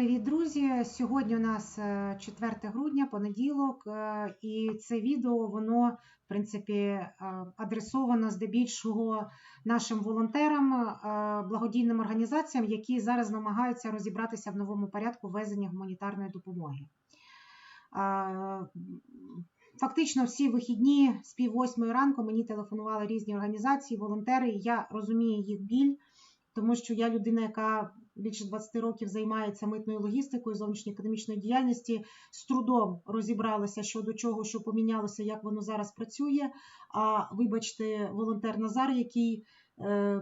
Привіт, друзі! Сьогодні у нас е, 4 грудня, понеділок, е, і це відео воно в принципі е, адресовано здебільшого нашим волонтерам, е, благодійним організаціям, які зараз намагаються розібратися в новому порядку ввезення гуманітарної допомоги. Е, Фактично, всі вихідні з пів восьмої ранку мені телефонували різні організації, волонтери. і Я розумію їх біль, тому що я людина, яка більше 20 років займається митною логістикою, зовнішньоекономічної діяльності, з трудом розібралася щодо чого, що помінялося, як воно зараз працює. А вибачте, волонтер Назар, який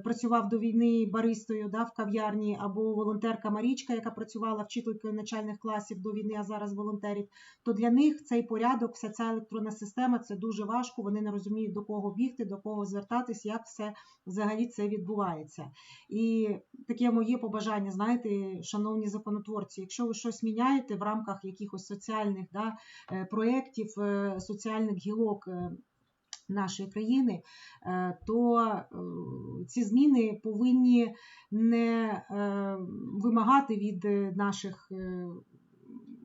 працював до війни баристою да, в кав'ярні, або волонтерка Марічка, яка працювала вчителькою начальних класів до війни, а зараз волонтерів, то для них цей порядок, вся ця електронна система це дуже важко. Вони не розуміють, до кого бігти, до кого звертатись, як все взагалі це відбувається. І таке моє побажання, знаєте, шановні законотворці, якщо ви щось міняєте в рамках якихось соціальних да, е, проєктів, е, соціальних гілок. Нашої країни, е, то е, ці зміни повинні не е, вимагати від наших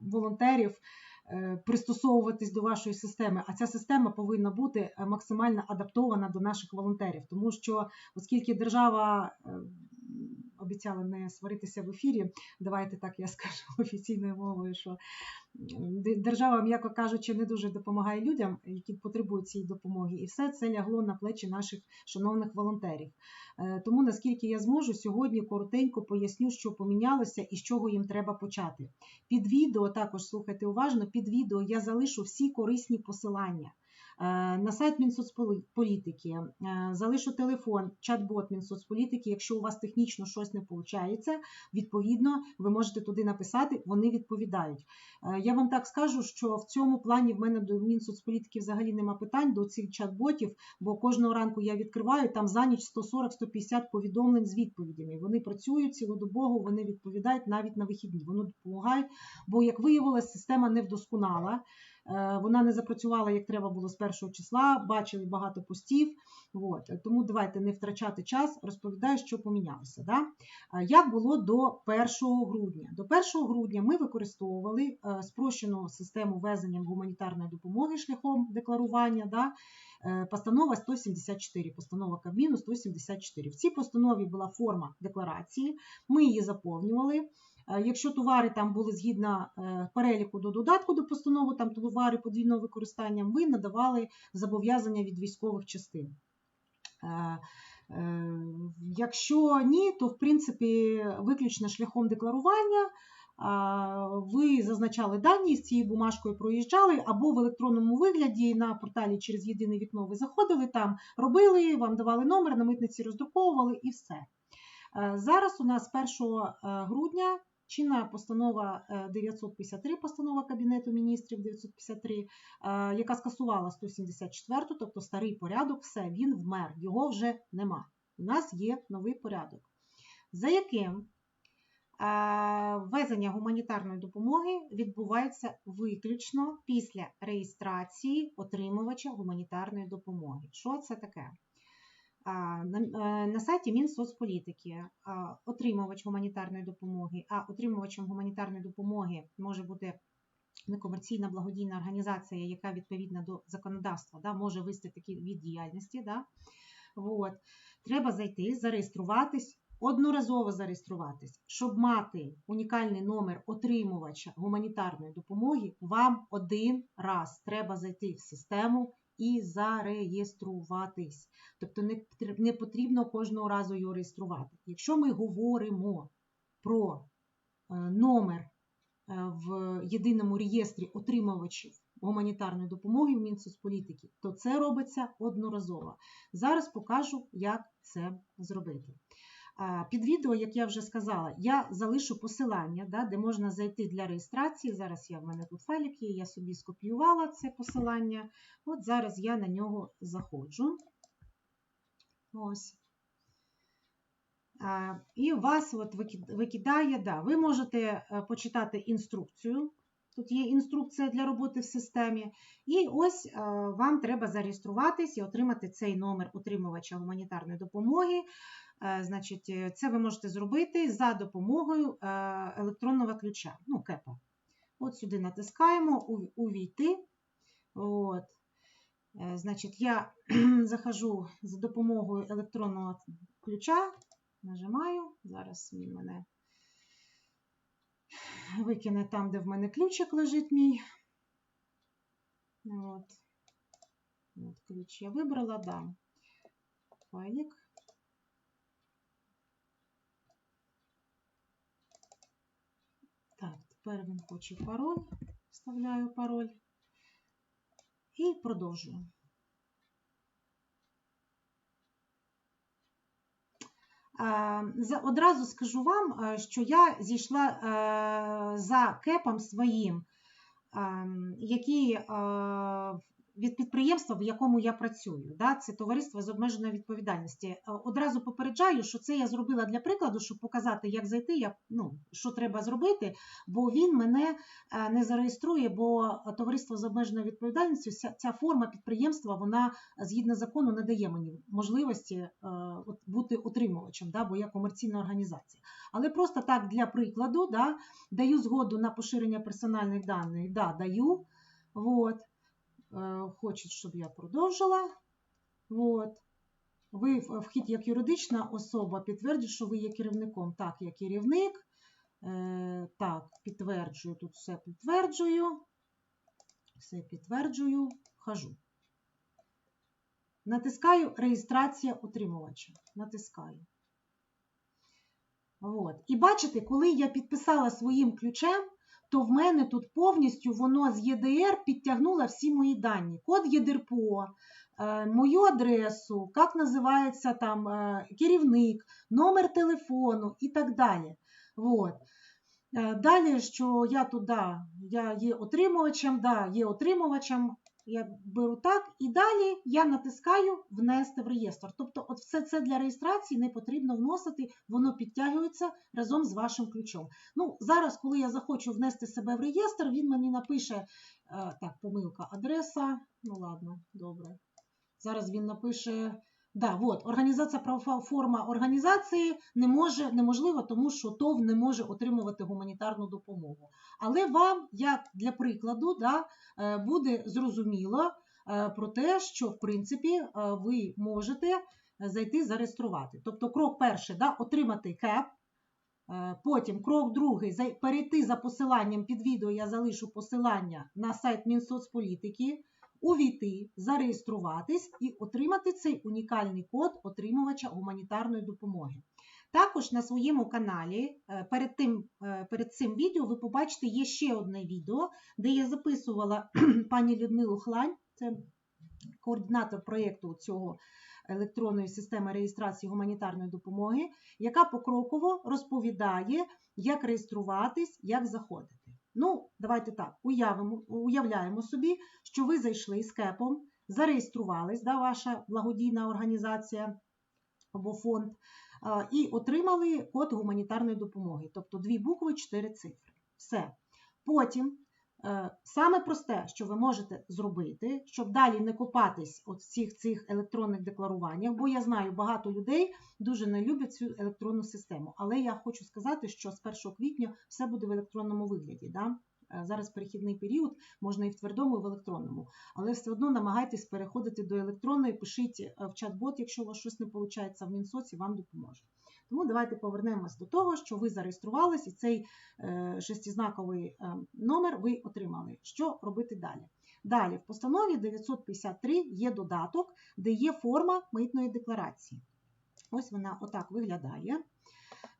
волонтерів пристосовуватись до вашої системи, а ця система повинна бути максимально адаптована до наших волонтерів, тому що оскільки держава обіцяла не сваритися в ефірі, давайте так я скажу офіційною мовою, що держава, м'яко кажучи, не дуже допомагає людям, які потребують цієї допомоги, і все це лягло на плечі наших шановних волонтерів. Е, Тому наскільки я зможу, сьогодні коротенько поясню, що помінялося і з чого їм треба почати. Під відео також слухайте уважно. Під відео я залишу всі корисні посилання. Е, На сайт Мінсоцполітики, е, залишу телефон, чат-бот Мінсоцполітики. Якщо у вас технічно щось не виходить, відповідно, ви можете туди написати, вони відповідають. Е, Я вам так скажу, що в цьому плані в мене до Мінсоцполітики взагалі нема питань до цих чат-ботів, бо кожного ранку я відкриваю там за ніч 140-150 повідомлень з відповідями. Вони працюють цілодобово, вони відповідають навіть на вихідні. Воно допомагає, бо як виявилось, система не вдосконала. Вона не запрацювала як треба було з першого числа, бачили багато постів. От. Тому давайте не втрачати час, розповідаю, що помінялося. Да? Е, Як було до 1 грудня? До 1 грудня ми використовували е, спрощену систему везення гуманітарної допомоги шляхом декларування. Да? Е, Постанова 174, постанова Кабміну 174. В цій постанові була форма декларації, ми її заповнювали. Е, Якщо товари там були згідно е, переліку до додатку до постанови, там товари подвійного використання, ми надавали зобов'язання від військових частин. Е, Якщо ні, то в принципі виключно шляхом декларування ви зазначали дані з цією бумажкою проїжджали, або в електронному вигляді на порталі через єдине вікно ви заходили, там робили, вам давали номер, на митниці роздруковували і все. Зараз у нас 1 е, грудня чинна постанова е, 953, постанова Кабінету міністрів 953, е, яка скасувала 174, тобто старий порядок, все, він вмер, його вже нема. У нас є новий порядок, за яким а, Ввезення гуманітарної допомоги відбувається виключно після реєстрації отримувача гуманітарної допомоги. Що це таке? А, На, е, сайті Мінсоцполітики отримувач гуманітарної допомоги, а отримувачем гуманітарної допомоги може бути некомерційна благодійна організація, яка відповідно до законодавства да, може вести від діяльності. Да. От. Треба зайти, зареєструватись, одноразово зареєструватись, щоб мати унікальний номер отримувача гуманітарної допомоги, вам один раз треба зайти в систему і зареєструватись. Тобто не, потрібно кожного разу його реєструвати. Якщо ми говоримо про е, номер е, в єдиному реєстрі отримувачів гуманітарної допомоги в Мінсоцполітики, то це робиться одноразово. Зараз покажу, як це зробити. Під відео, як я вже сказала, я залишу посилання, да, де можна зайти для реєстрації. Зараз я в мене тут файлик є, я собі скопіювала це посилання. От зараз я на нього заходжу. Ось. І вас от викидає, да, ви можете е, почитати інструкцію. Тут є інструкція для роботи в системі. І ось е, вам треба зареєструватись і отримати цей номер отримувача гуманітарної допомоги. Е, Значить, е, це ви можете зробити за допомогою е, електронного ключа, ну, кепа. От сюди натискаємо увійти. От. Значить, я захожу за допомогою електронного ключа, нажимаю. Зараз він мене викине там, де в мене ключик лежить мій. От. От ключ я вибрала, да. Файлик. Так, тепер він хоче пароль. Вставляю пароль. І продовжую. Одразу скажу вам, е, що я зійшла е, за кепом своїм, ем, який е, від підприємства, в якому я працюю. Да? Це товариство з обмеженою відповідальності. Е, Одразу попереджаю, що це я зробила для прикладу, щоб показати, як зайти, як, ну, що треба зробити, бо він мене е, не зареєструє, бо товариство з обмеженою відповідальністю, ця, форма підприємства, вона згідно закону не дає мені можливості е, бути отримувачем, да, бо я комерційна організація. Але просто так для прикладу, да, даю згоду на поширення персональних даних, да, даю. Вот. Е, Хочуть, щоб я продовжила. Вот. Ви вхід як юридична особа, підтвердіть, що ви є керівником. Так, я керівник. Е, Так, підтверджую, тут все підтверджую. Все підтверджую, хожу. Натискаю реєстрація утримувача. Натискаю. От. І бачите, коли я підписала своїм ключем, то в мене тут повністю воно з ЄДР підтягнуло всі мої дані. Код ЄДРПО, е, мою адресу, як називається там е, керівник, номер телефону і так далі. От. Е, Далі, що я туди, я є отримувачем, да, є отримувачем, я беру так, і далі я натискаю внести в реєстр. Тобто, от все це для реєстрації не потрібно вносити, воно підтягується разом з вашим ключом. Ну, зараз, коли я захочу внести себе в реєстр, він мені напише е, так, помилка, адреса. Ну ладно, добре. Зараз він напише. Да, от, організація правова форма організації не може, неможлива, тому що ТОВ не може отримувати гуманітарну допомогу. Але вам, як для прикладу, да, е, буде зрозуміло е, про те, що в принципі е, ви можете зайти зареєструвати. Тобто, крок перший да, отримати КЕП. Потім крок другий перейти за посиланням під відео. Я залишу посилання на сайт Мінсоцполітики, увійти, зареєструватись і отримати цей унікальний код отримувача гуманітарної допомоги. Також на своєму каналі е, перед, тим, е, перед цим відео ви побачите є ще одне відео, де я записувала пані Людмилу Хлань, це координатор проєкту цього електронної системи реєстрації гуманітарної допомоги, яка покроково розповідає, як реєструватись, як заходити. Ну, давайте так, уявимо, уявляємо собі, що ви зайшли з кепом, зареєструвались, да, ваша благодійна організація або фонд, і отримали код гуманітарної допомоги, тобто дві букви, чотири цифри. Все. Потім саме просте, що ви можете зробити, щоб далі не копатись от всіх цих електронних декларуваннях, бо я знаю, багато людей дуже не люблять цю електронну систему. Але я хочу сказати, що з 1 квітня все буде в електронному вигляді. Да? Е, Зараз перехідний період, можна і в твердому, і в електронному. Але все одно намагайтесь переходити до електронної, пишіть е, в чат-бот, якщо у вас щось не виходить в Мінсоці, вам допоможе. Тому давайте повернемось до того, що ви зареєструвалися і цей е, шестизнаковий е, номер ви отримали. Що робити далі? Далі, в постанові 953 є додаток, де є форма митної декларації. Ось вона отак виглядає.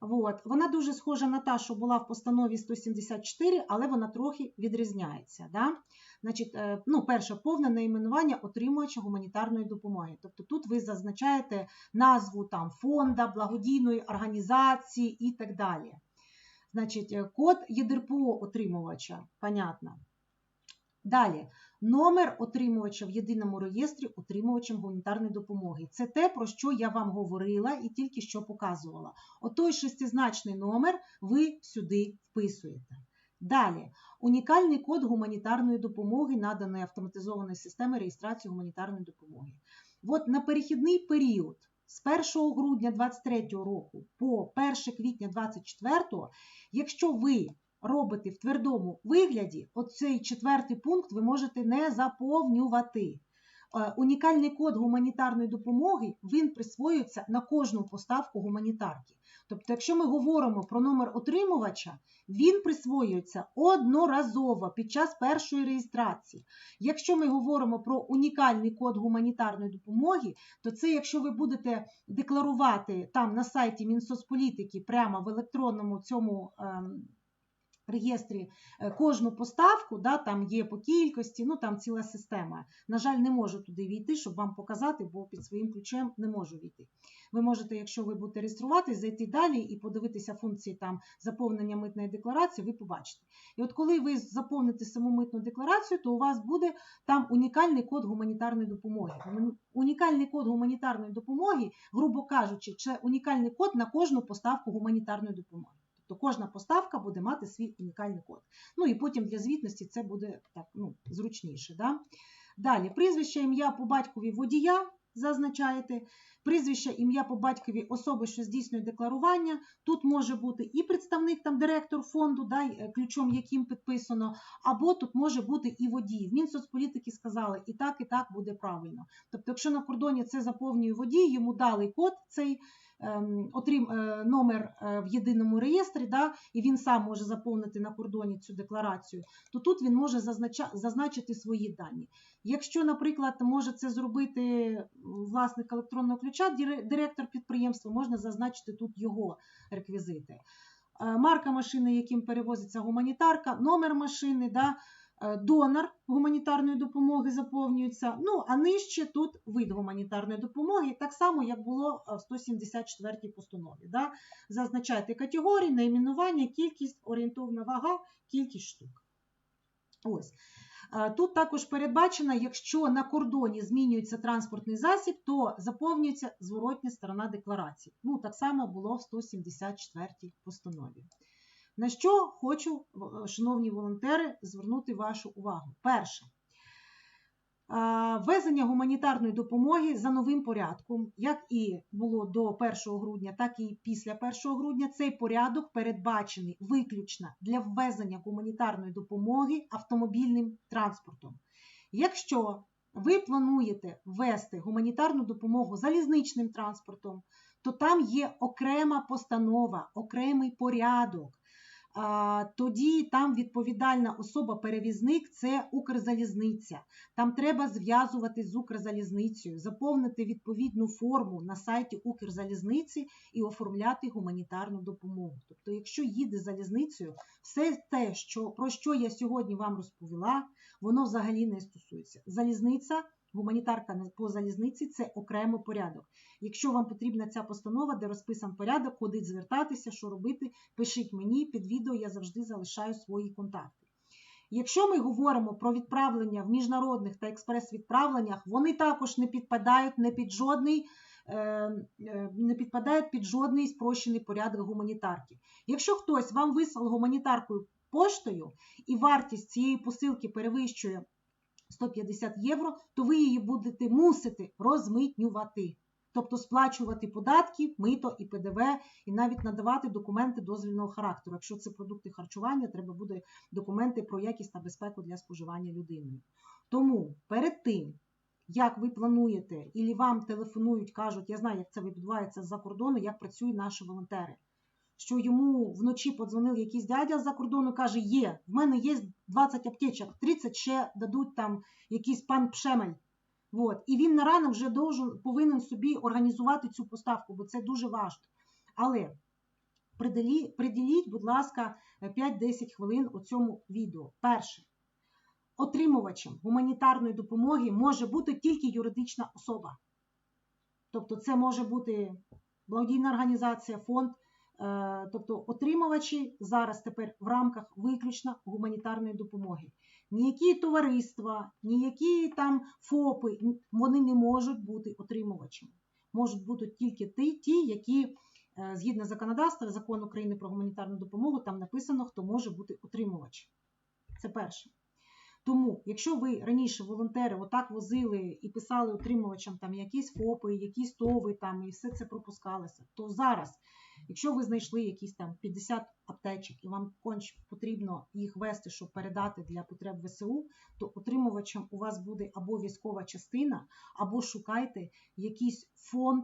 От. Вона дуже схожа на та, що була в постанові 174, але вона трохи відрізняється. Да? Значить, е, ну, перше, повне найменування отримувача гуманітарної допомоги. Тобто тут ви зазначаєте назву там, фонда, благодійної організації і так далі. Значить, е, код ЄДРПО отримувача, понятно. Далі, номер отримувача в єдиному реєстрі отримувачем гуманітарної допомоги. Це те, про що я вам говорила і тільки що показувала. Отой шестизначний номер ви сюди вписуєте. Далі, унікальний код гуманітарної допомоги, наданої автоматизованої системи реєстрації гуманітарної допомоги. От на перехідний період з 1 грудня 2023 року по 1 квітня 2024, якщо ви робите в твердому вигляді, оцей четвертий пункт ви можете не заповнювати. Е, Унікальний код гуманітарної допомоги він присвоюється на кожну поставку гуманітарки. Тобто, якщо ми говоримо про номер отримувача, він присвоюється одноразово під час першої реєстрації. Якщо ми говоримо про унікальний код гуманітарної допомоги, то це якщо ви будете декларувати там на сайті Мінсоцполітики прямо в електронному цьому. Реєстрі е, кожну поставку, да, там є по кількості, ну там ціла система. На жаль, не можу туди війти, щоб вам показати, бо під своїм ключем не можу війти. Ви можете, якщо ви будете реєструватись, зайти далі і подивитися функції там заповнення митної декларації, ви побачите. І от коли ви заповните саму митну декларацію, то у вас буде там унікальний код гуманітарної допомоги. Унікальний код гуманітарної допомоги, грубо кажучи, це унікальний код на кожну поставку гуманітарної допомоги. Тобто кожна поставка буде мати свій унікальний код. Ну і потім для звітності це буде так ну, зручніше. Да? Далі, прізвище, ім'я по батькові водія зазначаєте. Прізвище, ім'я по батькові особи, що здійснює декларування. Тут може бути і представник, там директор фонду, да, е, ключом яким підписано, або тут може бути і водій. В Мінсоцполітики сказали, і так, і так буде правильно. Тобто, якщо на кордоні це заповнює водій, йому дали код цей отрим, е, номер е, в єдиному реєстрі, да, і він сам може заповнити на кордоні цю декларацію, то тут він може зазначити свої дані. Якщо, наприклад, може це зробити власник електронного ключа, дире- директор підприємства, можна зазначити тут його реквізити. Е, Марка машини, яким перевозиться гуманітарка, номер машини, да, донор гуманітарної допомоги заповнюється. Ну, а нижче тут вид гуманітарної допомоги, так само, як було е, в 174-й постанові. Да. Зазначайте категорії, найменування, кількість, орієнтовна вага, кількість штук. Ось. Е, Тут також передбачено, якщо на кордоні змінюється транспортний засіб, то заповнюється зворотня сторона декларації. Ну, так само було в 174 й постанові. На що хочу, шановні волонтери, звернути вашу увагу. Перше. А, Ввезення гуманітарної допомоги за новим порядком, як і було до 1 грудня, так і після 1 грудня, цей порядок передбачений виключно для ввезення гуманітарної допомоги автомобільним транспортом. Якщо ви плануєте ввести гуманітарну допомогу залізничним транспортом, то там є окрема постанова, окремий порядок. Тоді там відповідальна особа-перевізник це Укрзалізниця. Там треба зв'язувати з Укрзалізницею, заповнити відповідну форму на сайті Укрзалізниці і оформляти гуманітарну допомогу. Тобто, якщо їде залізницею, все те, що, про що я сьогодні вам розповіла, воно взагалі не стосується. Залізниця, гуманітарка по залізниці це окремий порядок. Якщо вам потрібна ця постанова, де розписан порядок, куди звертатися, що робити, пишіть мені під відео, я завжди залишаю свої контакти. Якщо ми говоримо про відправлення в міжнародних та експрес-відправленнях, вони також не підпадають не під жодний. е, е, Не підпадають під жодний спрощений порядок гуманітарки. Якщо хтось вам вислав гуманітаркою поштою і вартість цієї посилки перевищує 150 євро, то ви її будете мусити розмитнювати. Тобто сплачувати податки, мито і ПДВ, і навіть надавати документи дозвільного характеру. Якщо це продукти харчування, треба буде документи про якість та безпеку для споживання людиною. Тому перед тим, як ви плануєте, і вам телефонують, кажуть, я знаю, як це відбувається з-за кордону, як працюють наші волонтери. Що йому вночі подзвонив якийсь дядя з-за кордону, каже: є, в мене є 20 аптечок, 30 ще дадуть там якийсь пан Пшемель. От. І він на ранок вже должен, повинен собі організувати цю поставку, бо це дуже важко. Але приділіть, приділіть, будь ласка, 5-10 хвилин у цьому відео. Перше. Отримувачем гуманітарної допомоги може бути тільки юридична особа. Тобто, це може бути благодійна організація, фонд. Е, Тобто отримувачі зараз тепер в рамках виключно гуманітарної допомоги. Ніякі товариства, ніякі там ФОПи, вони не можуть бути отримувачами. Можуть бути тільки ті, ті які е, згідно законодавства, закон України про гуманітарну допомогу, там написано, хто може бути отримувач. Це перше. Тому, якщо ви раніше волонтери отак возили і писали отримувачам там якісь ФОПи, якісь ТОВи там і все це пропускалося, то зараз, якщо ви знайшли якісь там 50 аптечок і вам конч потрібно їх вести, щоб передати для потреб ВСУ, то отримувачем у вас буде або військова частина, або шукайте якийсь фонд,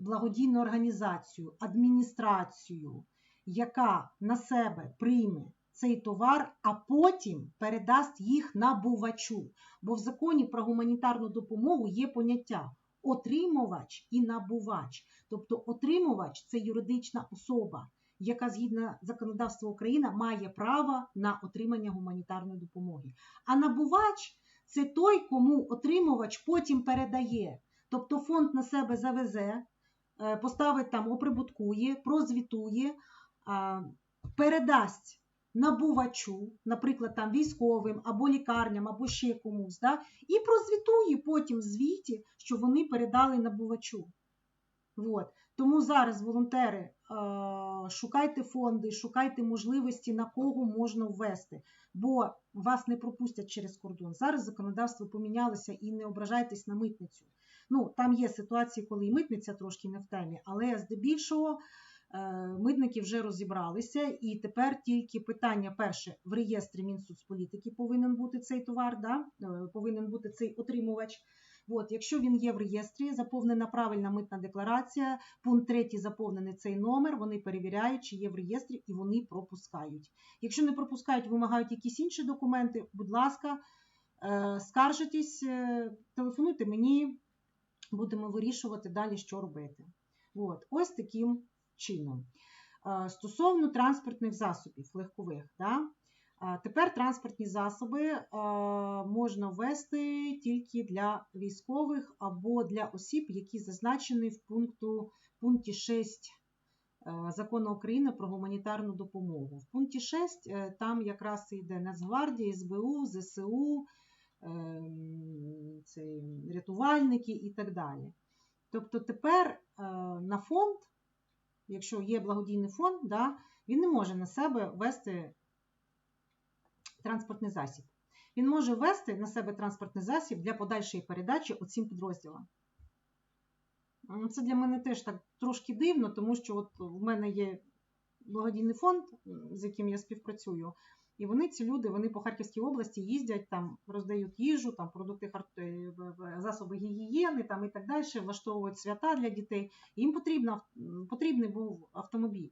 благодійну організацію, адміністрацію, яка на себе прийме цей товар, а потім передасть їх набувачу. Бо в законі про гуманітарну допомогу є поняття отримувач і набувач. Тобто отримувач це юридична особа, яка згідно законодавства України має право на отримання гуманітарної допомоги. А набувач це той, кому отримувач потім передає. Тобто фонд на себе завезе, е, поставить там, оприбуткує, прозвітує, передасть набувачу, наприклад, там військовим або лікарням, або ще комусь, да, і прозвітує потім в звіті, що вони передали набувачу. От. Тому зараз волонтери е, шукайте фонди, шукайте можливості, на кого можна ввести, бо вас не пропустять через кордон. Зараз законодавство помінялося і не ображайтесь на митницю. Ну, Там є ситуації, коли і митниця трошки не в темі, але здебільшого. Е, митники вже розібралися, і тепер тільки питання перше в реєстрі Мінсоцполітики повинен бути цей товар, да? Е, повинен бути цей отримувач. От, Якщо він є в реєстрі, заповнена правильна митна декларація, пункт 3 заповнений цей номер, вони перевіряють, чи є в реєстрі, і вони пропускають. Якщо не пропускають, вимагають якісь інші документи, будь ласка, е, скаржитесь, телефонуйте мені, будемо вирішувати далі, що робити. От, Ось таким чином. Стосовно транспортних засобів легкових, да? тепер транспортні засоби можна ввести тільки для військових або для осіб, які зазначені в пункту, пункті 6 закону України про гуманітарну допомогу. В пункті 6 е, там якраз йде Нацгвардія, СБУ, ЗСУ, це рятувальники і так далі. Тобто тепер е, на фонд якщо є благодійний фонд, да, він не може на себе вести транспортний засіб. Він може вести на себе транспортний засіб для подальшої передачі оцим підрозділам. Це для мене теж так трошки дивно, тому що от в мене є благодійний фонд, з яким я співпрацюю. І вони, ці люди, вони по Харківській області їздять, там роздають їжу, там продукти е, засоби гігієни там і так далі, влаштовують свята для дітей. Їм потрібно, потрібний був автомобіль.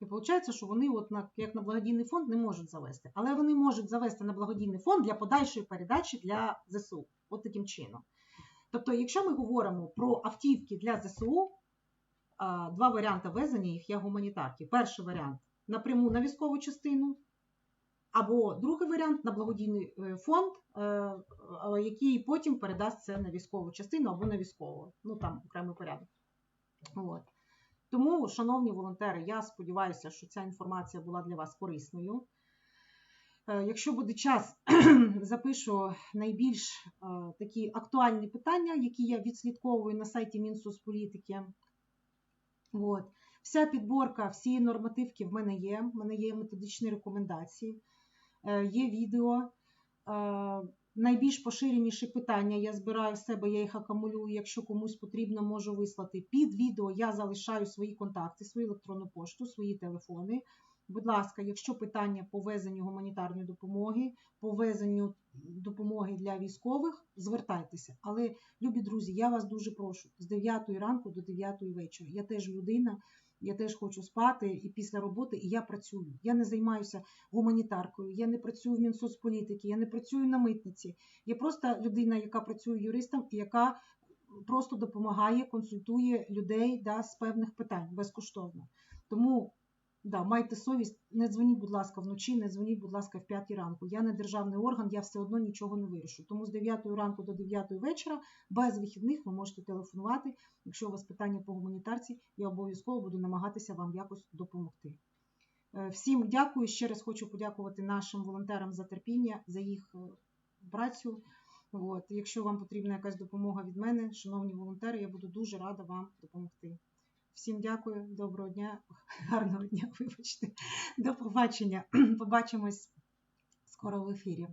І виходить, що вони, от на, як на благодійний фонд, не можуть завести. Але вони можуть завести на благодійний фонд для подальшої передачі для ЗСУ. От таким чином. Тобто, якщо ми говоримо про автівки для ЗСУ, два варіанти везення їх є гуманітарки. Перший варіант напряму на військову частину. Або другий варіант на благодійний е, фонд, е, який потім передасть це на військову частину або на військову, ну там окремий порядок. От. Тому, шановні волонтери, я сподіваюся, що ця інформація була для вас корисною. Е, якщо буде час, запишу найбільш такі актуальні питання, які я відслідковую на сайті Мінсоцполітики. От. Вся підборка, всі нормативки в мене є. В мене є методичні рекомендації. Е, є відео. Е, найбільш поширеніші питання я збираю в себе, я їх акумулюю. Якщо комусь потрібно, можу вислати. Під відео я залишаю свої контакти, свою електронну пошту, свої телефони. Будь ласка, якщо питання по везенню гуманітарної допомоги, по везенню допомоги для військових, звертайтеся. Але, любі друзі, я вас дуже прошу з 9 ранку до 9 вечора. Я теж людина. Я теж хочу спати і після роботи, і я працюю. Я не займаюся гуманітаркою, я не працюю в Мінсоцполітики, я не працюю на митниці. Я просто людина, яка працює юристом і яка просто допомагає, консультує людей да, з певних питань безкоштовно. Тому Да, майте совість, не дзвоніть, будь ласка, вночі, не дзвоніть, будь ласка, в 5 ранку. Я не державний орган, я все одно нічого не вирішу. Тому з 9 ранку до 9 вечора, без вихідних, ви можете телефонувати. Якщо у вас питання по гуманітарці, я обов'язково буду намагатися вам якось допомогти. Е, всім дякую. Ще раз хочу подякувати нашим волонтерам за терпіння, за їх е, працю. От. Якщо вам потрібна якась допомога від мене, шановні волонтери, я буду дуже рада вам допомогти. Всім дякую, доброго дня, гарного дня, вибачте. До побачення. Побачимось скоро в ефірі.